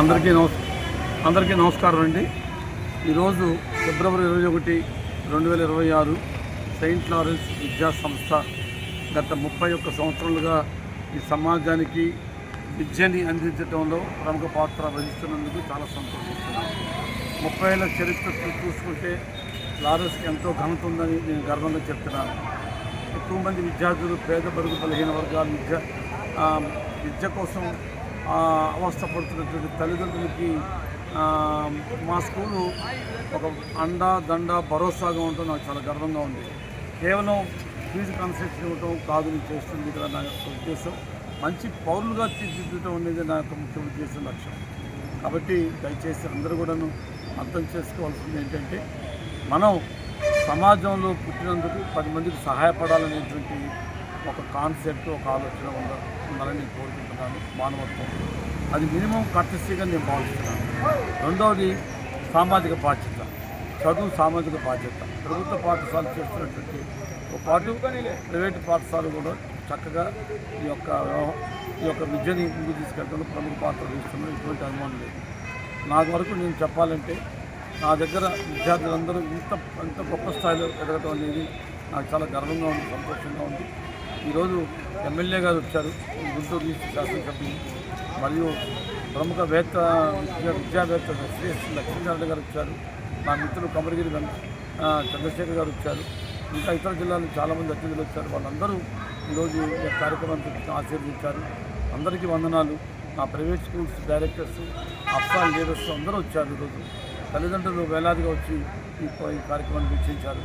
అందరికీ నమస్ అందరికీ నమస్కారం అండి. ఈరోజు ఫిబ్రవరి ఇరవై ఒకటి రెండు వేల ఇరవై ఆరు సెయింట్ లారెన్స్ విద్యా సంస్థ గత ముప్పై ఒక్క సంవత్సరాలుగా ఈ సమాజానికి విద్యని అందించడంలో ప్రముఖ పాత్ర వహిస్తున్నందుకు చాలా సంతోషిస్తున్నాను. ముప్పై ఏళ్ళ చరిత్ర చూసుకుంటే లారెన్స్కి ఎంతో ఘనత ఉందని నేను గర్వంగా చెప్తున్నాను. ఎక్కువ మంది విద్యార్థులు పేద బరుగు బలహీన వర్గాల విద్య విద్య కోసం అవస్థపడుతున్నటువంటి తల్లిదండ్రులకి మా స్కూలు ఒక అండ దండ భరోసాగా ఉండటం నాకు చాలా గర్వంగా ఉంది. కేవలం ఫీజు కన్సెషన్ ఇవ్వటం కాదు నేను చేస్తుంది ఇక్కడ నా యొక్క ఉద్దేశం. మంచి పౌరులుగా తీర్చిదిద్దడం అనేది నా యొక్క ముఖ్య ఉద్దేశం లక్ష్యం. కాబట్టి దయచేసి అందరూ కూడాను అర్థం చేసుకోవాల్సింది ఏంటంటే మనం సమాజంలో పుట్టినందుకు పది మందికి సహాయపడాలనేటువంటి ఒక కాన్సెప్ట్ ఒక ఆలోచన ఉండాలి ఉండాలని నేను కోరుకుంటున్నాను మానవత్వం. అది మినిమం కర్టసీగా నేను భావిస్తున్నాను. రెండవది సామాజిక బాధ్యత. చదువు సామాజిక బాధ్యత. ప్రభుత్వ పాఠశాల చేస్తున్నటువంటి ఒక పాటు ప్రైవేటు పాఠశాలలు కూడా చక్కగా ఈ యొక్క ఈ యొక్క విద్యని ముందుకు తీసుకెళ్తాను ప్రముఖ పాత్ర వహిస్తున్నాను ఎటువంటి అనుమానం లేదు. నాకు వరకు నేను చెప్పాలంటే నా దగ్గర విద్యార్థులందరూ ఇంత ఇంత గొప్ప స్థాయిలో ఎదగటం అనేది నాకు చాలా గర్వంగా ఉంది సంతోషంగా ఉంది. ఈరోజు ఎమ్మెల్యే గారు వచ్చారు గుంటూరు ఈస్ట్ శాసనసభ్యులు. మరియు ప్రముఖ వేత్త విద్యా విద్యావేత్త శ్రీ లక్ష్మీనారాయణ గారు వచ్చారు. నా మిత్రులు కమరగిరి గారు చంద్రశేఖర్ గారు వచ్చారు. ఇంకా ఇతర జిల్లాలు చాలామంది అతిథులు వచ్చారు. వాళ్ళందరూ ఈరోజు కార్యక్రమానికి యొక్క ఆశీర్వదించారు. అందరికీ వందనాలు. నా ప్రైవేట్ స్కూల్స్ డైరెక్టర్స్ అఫ్సాల్ లీడర్స్ అందరూ వచ్చారు ఈరోజు. తల్లిదండ్రులు వేలాదిగా వచ్చి ఈ ఈ కార్యక్రమాన్ని వీక్షించారు.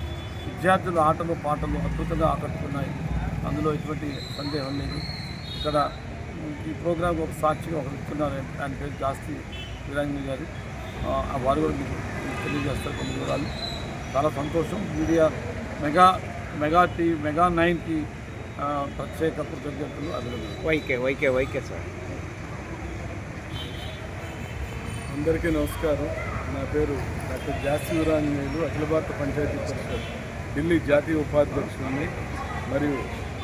విద్యార్థుల ఆటలు పాటలు అద్భుతంగా ఆకట్టుకున్నాయి. అందులో ఎటువంటి సందేహం లేదు. ఇక్కడ ఈ ప్రోగ్రామ్ ఒక సాక్షిగా ఒకరు ఇస్తున్నారు ఆయన పేరు జాస్తి వీరాంజలి గారు. ఆ వారు కూడా మీకు తెలియజేస్తారు కొన్ని వివరాలు. చాలా సంతోషం. Media mega mega T mega నైన్కి ప్రత్యేక కృతజ్ఞతలు అభినందనలు. YK YK YK sir. అందరికీ నమస్కారం. నా పేరు డాక్టర్ జాస్తి వీరాంజనేయులు అఖిల భారత పంచాయతీ పరిషత్ ఢిల్లీ జాతీయ ఉపాధ్యక్షుడిని మరియు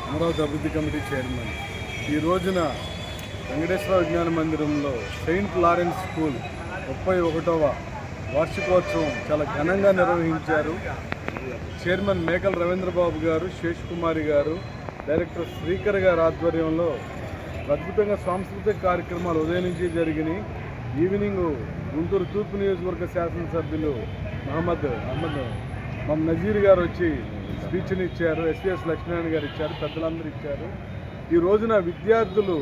అమరావతి అభివృద్ధి కమిటీ చైర్మన్. ఈ రోజున వెంకటేశ్వర విజ్ఞాన మందిరంలో సెయింట్ లారెన్స్ స్కూల్ ముప్పై ఒకటవ వార్షికోత్సవం చాలా ఘనంగా నిర్వహించారు. చైర్మన్ మేకల రవీంద్రబాబు గారు శేష్ కుమారి గారు డైరెక్టర్ శ్రీకర్ గారి ఆధ్వర్యంలో అద్భుతంగా సాంస్కృతిక కార్యక్రమాలు ఉదయం నుంచి జరిగినాయి. ఈవినింగ్ గుంటూరు తూర్పు నియోజకవర్గ శాసనసభ్యులు మహమ్మద్ అహ్మద్ మహమ్మద్ నజీర్ గారు వచ్చి స్పీచ్ని ఇచ్చారు ఎస్విఎస్ లక్ష్మీనారాయణ గారు ఇచ్చారు పెద్దలందరూ ఇచ్చారు. ఈ రోజున విద్యార్థులు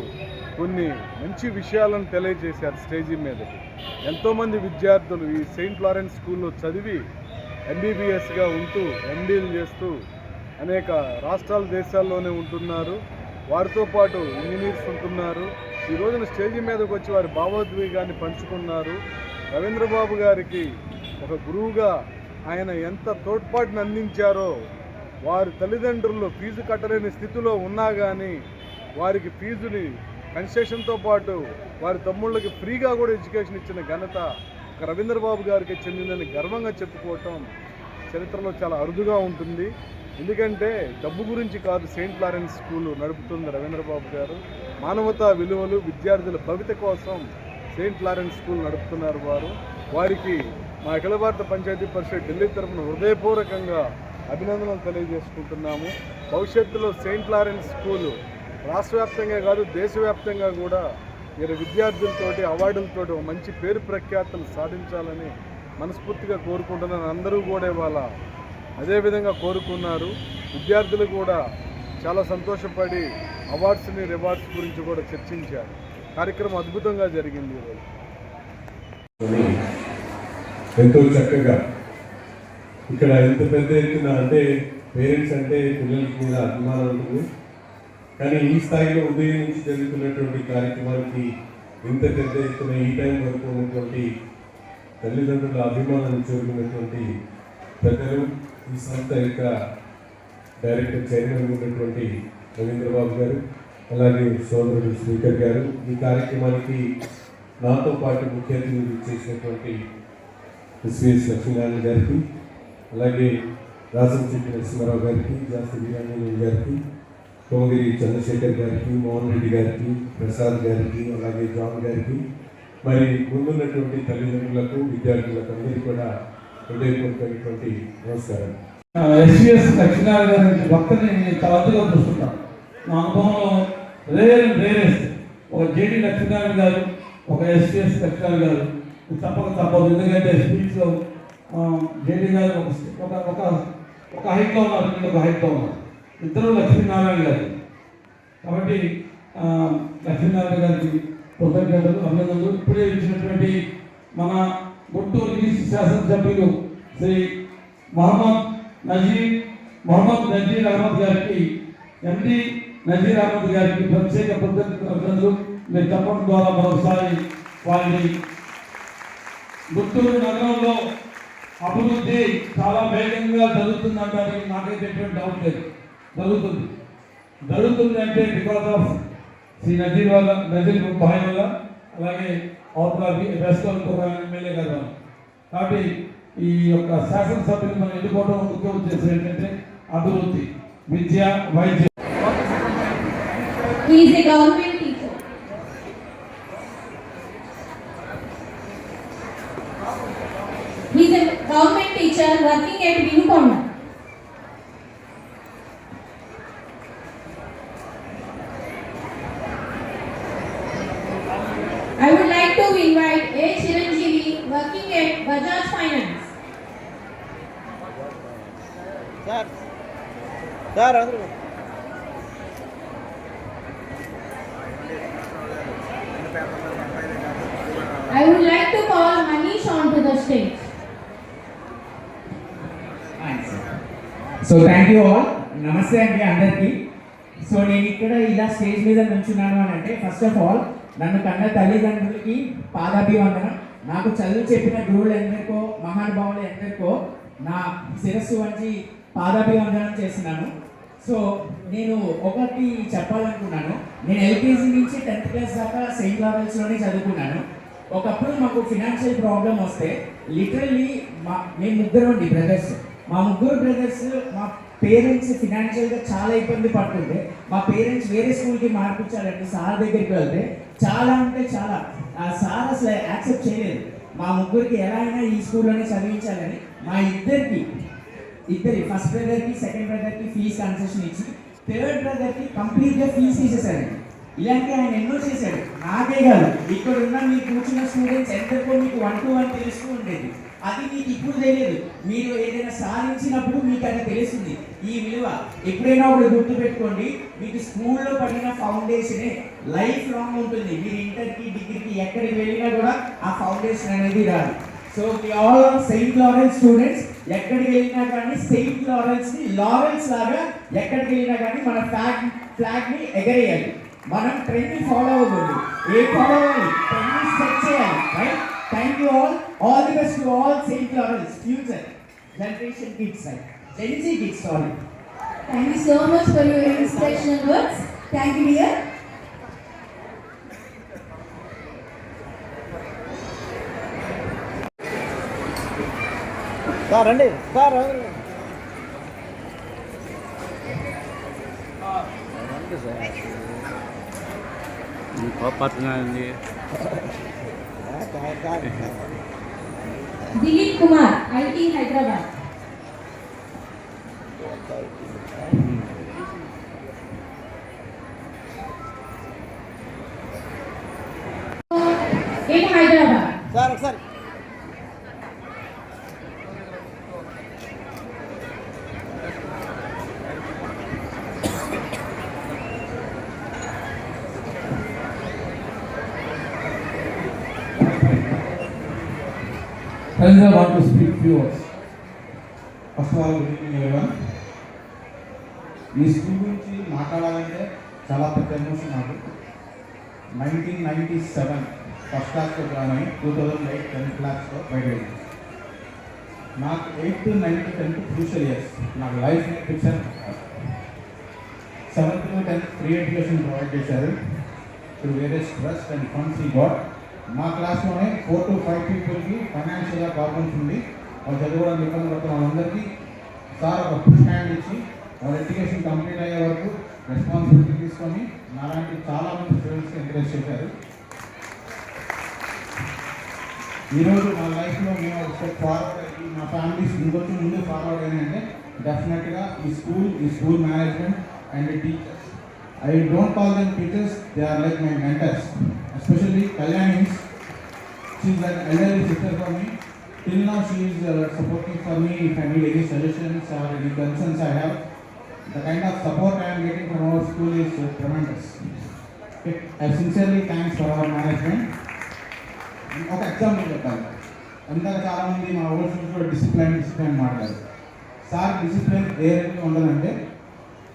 కొన్ని మంచి విషయాలను తెలియజేశారు స్టేజీ మీదకి. ఎంతోమంది విద్యార్థులు ఈ సెయింట్ లారెన్స్ స్కూల్లో చదివి ఎంబీబీఎస్గా ఉంటూ ఎండీలు చేస్తూ అనేక రాష్ట్రాల దేశాల్లోనే ఉంటున్నారు. వారితో పాటు ఇంజనీర్స్ ఉంటున్నారు. ఈ రోజున స్టేజీ మీదకి వచ్చి వారి భావోద్వేగాన్ని పంచుకున్నారు. రవీంద్రబాబు గారికి ఒక గురువుగా ఆయన ఎంత తోడ్పాటును అందించారో వారి తల్లిదండ్రులు ఫీజు కట్టలేని స్థితిలో ఉన్నా కానీ వారికి ఫీజుని కన్సెషన్తో పాటు వారి తమ్ముళ్ళకి ఫ్రీగా కూడా ఎడ్యుకేషన్ ఇచ్చిన ఘనత ఒక రవీంద్రబాబు గారికి చెందిందని గర్వంగా చెప్పుకోవటం చరిత్రలో చాలా అరుదుగా ఉంటుంది. ఎందుకంటే డబ్బు గురించి కాదు సెయింట్ లారెన్స్ స్కూల్ నడుపుతుంది రవీంద్రబాబు గారు. మానవతా విలువలు విద్యార్థుల భవిత కోసం సెయింట్ లారెన్స్ స్కూల్ నడుపుతున్నారు వారు. వారికి మా అఖిల భారత పంచాయతీ పరిషత్ ఢిల్లీ తరఫున హృదయపూర్వకంగా అభినందనలు తెలియజేసుకుంటున్నాము. భవిష్యత్తులో సెయింట్ లారెన్స్ స్కూలు రాష్ట్ర వ్యాప్తంగా కాదు దేశవ్యాప్తంగా కూడా మీరు విద్యార్థులతోటి అవార్డులతోటి ఒక మంచి పేరు ప్రఖ్యాతులు సాధించాలని మనస్ఫూర్తిగా కోరుకుంటున్నాను. అందరూ కూడా ఇవాళ అదేవిధంగా కోరుకున్నారు. విద్యార్థులు కూడా చాలా సంతోషపడి అవార్డ్స్ని రివార్డ్స్ గురించి కూడా చర్చించారు. కార్యక్రమం అద్భుతంగా జరిగింది ఈరోజు. ఎంతో చక్కగా ఇక్కడ ఎంత పెద్ద ఎత్తున అంటే పేరెంట్స్ అంటే పిల్లలకి మీద అభిమానం ఉంటుంది. కానీ ఈ స్థాయిలో ఉదయం నుంచి జరుగుతున్నటువంటి కార్యక్రమానికి ఇంత పెద్ద ఎత్తున ఈ టైం వరకు ఉన్నటువంటి తల్లిదండ్రుల అభిమానాన్ని చూరుకున్నటువంటి పెద్దలు ఈ సంస్థ యొక్క డైరెక్టర్ చైర్మన్ ఉన్నటువంటి రవీంద్రబాబు గారు అలాగే సోదరుడు స్పీకర్ గారు ఈ కార్యక్రమానికి నాతో పాటు ముఖ్య అతిథులు చేసినటువంటి ఎస్విఎస్ లక్ష్మీనారాయణ గారికి అలాగే రాసంశెట్టి నరసింహారావు గారికి జాస్తి వీరాంజనేయ గారికి కోమగిరి చంద్రశేఖర్ గారికి మోహన్ రెడ్డి గారికి ప్రసాద్ గారికి అలాగే జాన్ గారికి మరి ముందున్నటువంటి తల్లిదండ్రులకు విద్యార్థులకు అందరికీ కూడా హృదయపూర్వకమైనటువంటి నమస్కారం. ఎస్విఎస్ లక్ష్మీనారాయణ గారి భక్తుని నేను చాలా అద్భుతంగా చూస్తుంటాను నా అనుభవంలో రేర్ రేరెస్ట్ ఒక జేడి లక్ష్మీనారాయణ గారు ఒక ఎస్విఎస్ లక్ష్మీనారాయణ గారు. తప్పక తప్పదు ఎందుకంటే స్పీచ్లో జేడి గారు ఒక ఒక ఒక హైట్లో ఉన్నారు వీళ్ళు ఒక హైట్లో ఉన్నారు. ఇద్దరు లక్ష్మీనారాయణ గారు. కాబట్టి లక్ష్మీనారాయణ గారికి కృతజ్ఞతలు అభినందనలు. ఇప్పుడే ఇచ్చినటువంటి మన గుంటూరు ఈస్ట్ శాసనసభ్యులు శ్రీ మహమ్మద్ నజీర్ మహమ్మద్ నజీర్ అహ్మద్ గారికి ఎండి నజీర్ అహ్మద్ గారికి ప్రత్యేక కృతజ్ఞతలు అభినందనలు. మీరు చెప్పడం ద్వారా మరోసారి వారిని గుంటూరు నగరంలో అభివృద్ధి చాలా వేగంగా జరుగుతుందంటానికి నాకైతే ఎటువంటి డౌట్ లేదు. జరుగుతుంది. జరుగుతుంది అంటే బికాస్ ఆఫ్ శ్రీ నజీర్ వల్ల నజీర్ భాయ్ వల్ల అలాగే అవతల వెస్ట్ ఒక ఎమ్మెల్యే గారు కాబట్టి ఈ యొక్క శాసనసభ్యులు మనం ఎన్నుకోవడం ముఖ్య ఉద్దేశం ఏంటంటే అభివృద్ధి విద్య వైద్యం. Government teacher working at Vinu I would like to invite A. Chiranjeevi working at Bajaj Finance. Sir. Sir, Andrew. I would like to call Manish onto the stage. So thank you all నమస్తే అండి అందరికీ. So నేను ఇక్కడ ఇలా stage మీద నుంచున్నాను అని అంటే ఫస్ట్ ఆఫ్ ఆల్ నన్ను కన్న తల్లిదండ్రులకి పాదాభివందనం. నాకు చదువు చెప్పిన గురువులు ఎందరికో మహానుభావులు ఎందరికో నా శిరస్సు వంచి పాదాభివందనం చేస్తున్నాను. సో నేను ఒకటి చెప్పాలనుకున్నాను. నేను ఎల్కేజీ నుంచి టెన్త్ క్లాస్ దాకా సెయింట్ లెవెల్స్లోనే చదువుకున్నాను. ఒకప్పుడు మాకు ఫినాన్షియల్ ప్రాబ్లం వస్తే లిటరల్లీ మా మేము ముగ్గురు ఉండి బ్రదర్స్. మా ముగ్గురు బ్రదర్స్ మా పేరెంట్స్ ఫినాన్షియల్గా చాలా ఇబ్బంది పడుతుంటే మా పేరెంట్స్ వేరే స్కూల్కి మార్పించాలంటే సార్ దగ్గరికి వెళ్తే చాలా అంటే చాలా. ఆ సార్ అసలు యాక్సెప్ట్ చేయలేదు. మా ముగ్గురికి ఎలా అయినా ఈ స్కూల్లోనే చదివించాలని మా ఇద్దరికి ఇద్దరి ఫస్ట్ బ్రదర్కి సెకండ్ బ్రదర్కి ఫీజు కన్సెషన్ ఇచ్చి థర్డ్ బ్రదర్కి కంప్లీట్గా ఫీజు తీసేశారండి ఇలాంటి ఆయన ఎన్నో చేశాడు. నాకే కాదు ఇక్కడ ఉన్న మీరు కూర్చున్న స్టూడెంట్స్ ఎంతకో మీకు వన్ టు వన్ తెలుస్తూ ఉండేది. అది మీకు ఇప్పుడు తెలియదు. మీరు ఏదైనా సాధించినప్పుడు మీకు అది తెలుస్తుంది. ఈ విలువ ఎప్పుడైనా ఒకటి గుర్తుపెట్టుకోండి. మీకు స్కూల్లో పడిన ఫౌండేషనే లైఫ్ లాంగ్ ఉంటుంది. మీరు ఇంటర్కి డిగ్రీకి ఎక్కడికి వెళ్ళినా కూడా ఆ ఫౌండేషన్ అనేది రాదు. So we all are Saint Lawrence students ఎక్కడికి వెళ్ళినా కానీ సెయింట్ లారెన్స్ని లారెన్స్ లాగా ఎక్కడికి వెళ్ళినా కానీ మన ఫ్లాగ్ ఫ్లాగ్ని ఎగరేయాలి. మనం ట్రెండ్ ఫాలో అవ్వకూడదు. ఏ ఫాలో అవ్వాలి? ట్రెండ్ సెట్ చేయాలి right? Thank you all all the best to all Saint Lawrence future generation kids right Gen Z kids sorry Thank you so much for your inspirational words. Thank you, dear. Sir రండి. Sir. అందరూ కోపడుతున్నానండి Dilip Kumar IT Hyderabad. एक Hyderabad. Sir sir. Friends, I want to speak few words. First of all good evening ఈ school గురించి మాట్లాడాలంటే చాలా పెద్ద emotion నాకు. నైన్టీన్ నైంటీ సెవెన్ ఫస్ట్ క్లాస్లో జాయిన్ అయ్యి టూ థౌజండ్ ఎయిట్ టెన్త్ క్లాస్లో బయటపడింది నాకు eighth ninth tenth crucial years. నాకు life fiction. Seventh to tenth free education provide చేశారు. టు వేరే స్ట్రెస్ అండ్ ఫండ్స్ ఈ గాడ్ మా క్లాస్లోనే ఫోర్ టు ఫైవ్ పీపుల్కి ఫైనాన్షియల్గా ప్రాబ్లమ్స్ ఉంది వాళ్ళు చదువుకోవడానికి ఇబ్బంది పడుతున్న వాళ్ళందరికీ సార్ ఒక పుష్ హ్యాండ్ ఇచ్చి వాళ్ళ ఎడ్యుకేషన్ కంప్లీట్ అయ్యే వరకు రెస్పాన్సిబిలిటీ తీసుకొని నాలాంటి చాలా మంది ఎంకరేజ్ చేశారు. ఈరోజు మా లైఫ్లో మేము ఒక స్టెప్ ఫార్వర్డ్ అయ్యి మా ఫ్యామిలీస్ ఇంకొంచెం ముందు ఫార్వర్డ్ అయ్యిందంటే డెఫినెట్గా ఈ స్కూల్ ఈ school management and teachers I don't call them teachers they are like my mentors especially Kalyani's She's like elderly sister for me. Till now, she is uh, supporting for me if I need any suggestions or any concerns I have. The kind of support I am getting from our school is uh, tremendous. Okay. I sincerely thanks for our management. ఒక example చెప్పాలి అంతా చాలా మంది మా overseas కూడా discipline discipline మాట్లాడారు sir discipline ఏ రేంజ్లో ఉండదంటే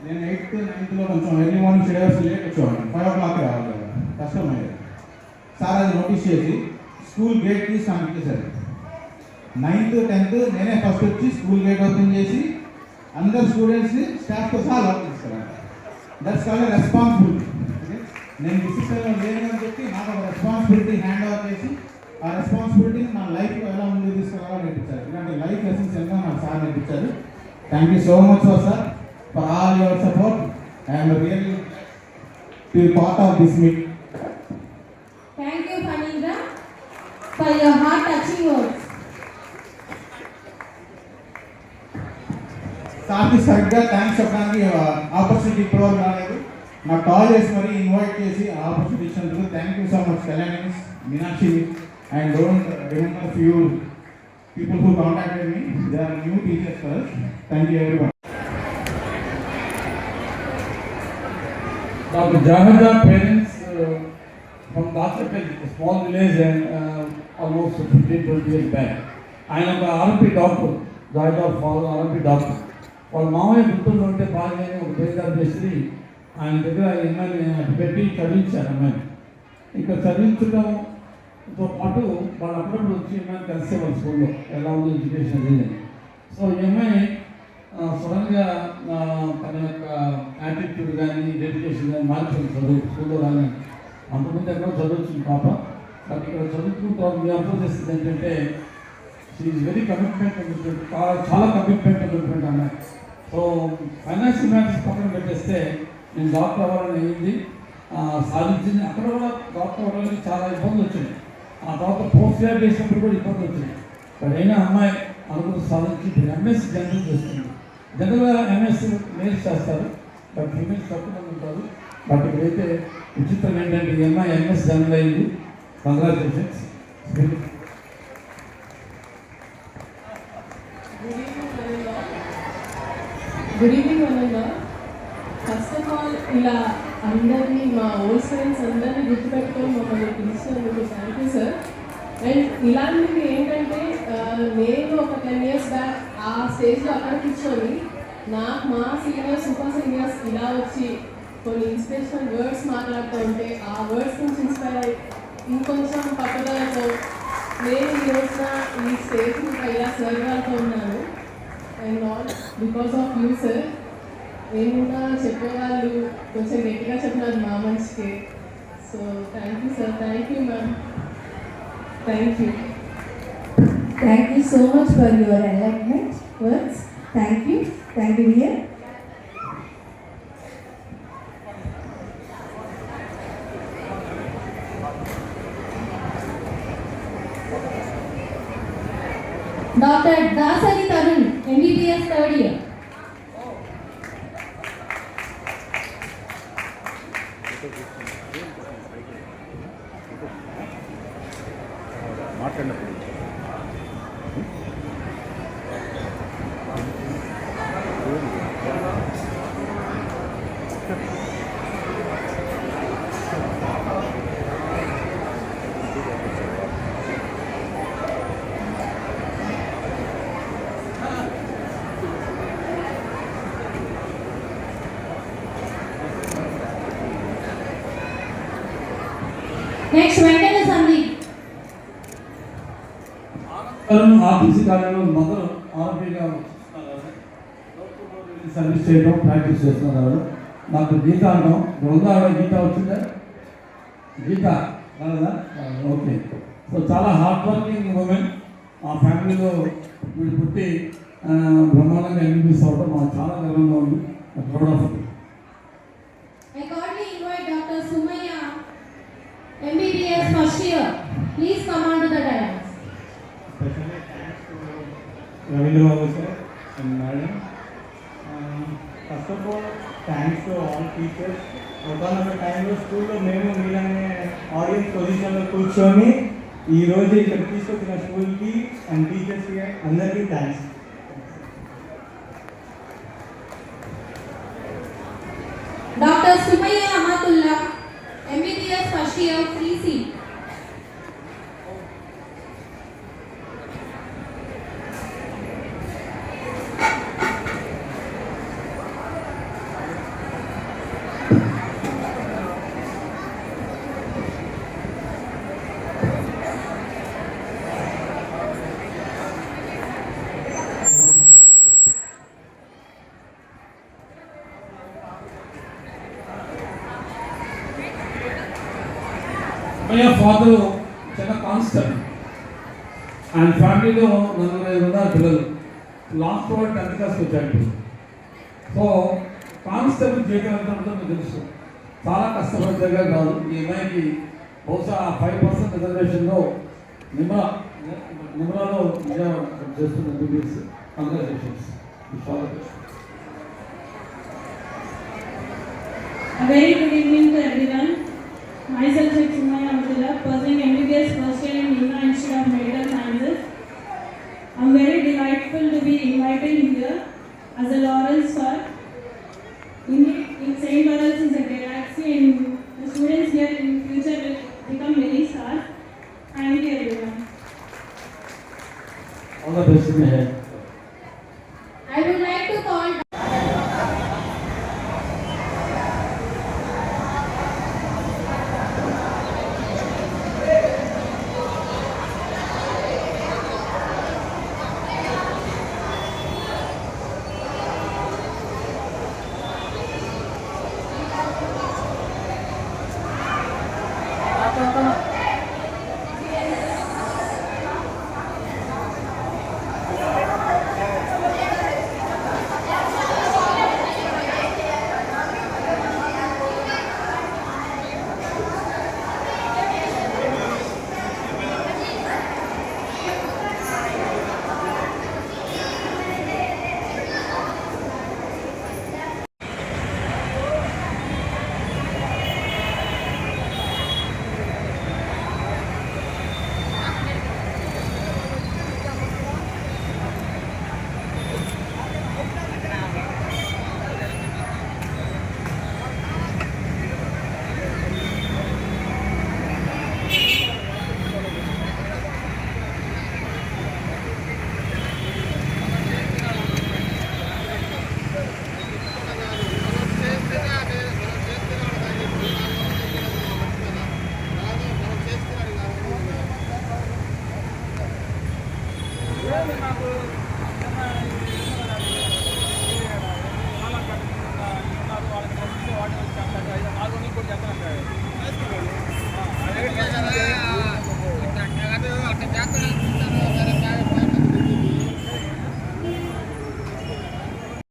నేను ఎయిత్ నైన్త్లో కొంచెం early morning six hours late వచ్చేవాడిని ఫైవ్ ఓ క్లాక్ రావాలి కదా. కష్టమయ్యేది సార్ అది నోటీస్ చేసి స్కూల్ గేట్ తీసి నాకు ఇచ్చేసారు నైన్త్ టెన్త్ నేనే ఫస్ట్ వచ్చి స్కూల్ గేట్ ఓపెన్ చేసి అందరు స్టూడెంట్స్ని స్టాఫ్తో సహా లాక్ చేస్తారంట దట్స్ కాల్ రెస్పాన్సిబిలిటీ నేను డిసిప్లిన్లో లేనని చెప్పి నాకు ఒక రెస్పాన్సిబిలిటీ హ్యాండ్ ఓవర్ చేసి ఆ రెస్పాన్సిబిలిటీని నా లైఫ్లో ఎలా ముందుకు తీసుకురావాలని నేర్పించారు. ఇలాంటి లైఫ్ లెసన్స్ ఎన్నో నాకు సార్ నేర్పించారు. Thank you so much for sir for all your support I'm really to part of this meet Thank you, Fanindra, for your heart-touching words. సార్కి సరిగ్గా థ్యాంక్స్ చెప్పడానికి ఆపర్చునిటీ ఇప్పటివరకు రాలేదు. నాకు కాల్ చేసి మరి ఇన్వైట్ చేసి ఆపర్చునిటీ ఇచ్చినందుకు thank you so much Kalyani Meenakshi and don't remember few people who contacted me they are new teachers for thank you ఎవరి Dr. Jahanja parents uh, from Dachapalli, a small village and uh, almost 15, 20 years back. ఆయన ఒక RMP doctor జాయిడ్ of father RMP doctor వాళ్ళ మామయ్య గుంటూరులో ఉంటే బాగా ఒక పేదలు చేసి ఆయన దగ్గర అమ్మాయిని పెట్టి చదివించారు అమ్మాయిని ఇంకా చదివించడంతో పాటు వాళ్ళు అప్పుడప్పుడు వచ్చి అమ్మాయిని కలిసేవాళ్ళు స్కూల్లో ఎలా ఉంది ఎడ్యుకేషన్ అనేది సో ఈ అమ్మాయి సడన్గా తన యొక్క యాటిట్యూడ్ కానీ డెడికేషన్ కానీ మార్చింది చదువు. స్కూల్లో కానీ అంతకుముందు ఎక్కడో చదువుతుంది పాప. బట్ ఇక్కడ చదువుకున్న మీ అర్థం చేస్తుంది ఏంటంటే షీఈ్ వెరీ కమిట్మెంట్ ఉన్నటువంటి చాలా కమిట్మెంట్ ఉన్నటువంటి అమ్మాయి సో ఫైనాన్షియల్ మ్యాటర్స్ పక్కన పెట్టేస్తే నేను డాక్టర్ అవ్వాలని అయింది. సాధించింది. అక్కడ కూడా డాక్టర్ అవ్వడానికి చాలా ఇబ్బందులు వచ్చినాయి. ఆ తర్వాత పోస్ట్ గ్రాడ్యుయేషన్ కూడా ఇబ్బందులు వచ్చినాయి. బట్ అయినా అమ్మాయి అనుకున్న సాధించి ఎంఎస్ జనరల్ చేస్తుంది జనరల్గా ఎంఎస్సీ మేల్స్ చేస్తారు. బట్ ఫీమేల్స్ తక్కువ మంది ఉంటారు. బట్ ఇప్పుడైతే విచిత్రం ఏంటంటే ఈ అమ్మాయి ఎంఎస్ జనరల్ అయింది. కంగ్రాచులేషన్స్ గుడ్ ఈవినింగ్ వల్ల ఫస్ట్ ఆఫ్ ఆల్ ఇలా అందరినీ మా ఓల్డ్ ఫ్రెండ్స్ అందరినీ గుర్తుపెట్టుకొని మమ్మల్ని పిలిచినందుకు థ్యాంక్ యూ సార్ అండ్ ఇలాంటివి ఏంటంటే నేను ఒక టెన్ ఇయర్స్ బ్యాక్ ఆ స్టేజ్లో అక్కడ కూర్చొని నాకు మా సీనియర్స్ సూపర్ సీనియర్స్ ఇలా వచ్చి కొన్ని ఇన్స్పిరేషనల్ వర్డ్స్ మాట్లాడుతూ ఉంటే ఆ వర్డ్స్ నుంచి ఇన్స్పైర్ అయ్యి ఇంకొంచెం పట్టుదలతో నేను ఈ రోజున ఈ స్టేజ్ ఇలా సర్వాలతో ఉన్నాను. And all because of you sir ఏమున్నా చెప్పేవాళ్ళు కొంచెం గట్టిగా చెప్పినారు మా మంచికి so thank you sir thank you ma'am thank you thank you so much for your alignment words. Thank you. Thank you, dear. Dr. Dasari Tarun, MBBS third year. Next, Venkata Sandeep. RTC కాలేజీలో mother ఆర్మీగా service చేయడం practice చేస్తున్నారు. నాకు గీత అంటాం ఉందా గీత వచ్చిందా? గీత రాలేదా? Okay. So చాలా హార్డ్ వర్కింగ్ ఉమెన్ మా ఫ్యామిలీలో వీళ్ళు పుట్టి బ్రహ్మాండంగా ఎంబీబీఎస్ అవ్వడం మాకు చాలా గర్వంగా ఉంది. Proud of Please come on to the dais. Especially thanks to Ravindra Babu sir and madam. Um, first of all, thanks to all teachers. ఒకనొక టైంలో స్కూల్లో మేము మీలానే ఆడియన్స్ పొజిషన్లో కూర్చొని ఈ రోజు ఇక్కడ తీసుకొచ్చిన స్కూల్కి అండ్ టీచర్స్కి అందరికీ థ్యాంక్స్ ఫాదర్ చాలా కాన్స్టెంట్. ఆయన ఫ్యామిలీలో నలుగురు ఐదు ఉన్నారు పిల్లలు. లాస్ట్ వాడు టెన్త్ క్లాస్కి వచ్చాడు సో కానిస్టేబుల్ జీతం మీకు తెలుసు. చాలా కష్టపడి కష్టపడితేగా కాదు. ఈ అమ్మాయికి బహుశా ఫైవ్ పర్సెంట్ రిజర్వేషన్లో నిమ్రా నిమ్రాలో చేస్తున్న MBBS congratulations. A very good evening to everyone. Myself Sumaya Abdullah, pursuing MBBS first year in Nina Institute of Medical Sciences. I'm very delightful to be invited here as a Lawrence Sir.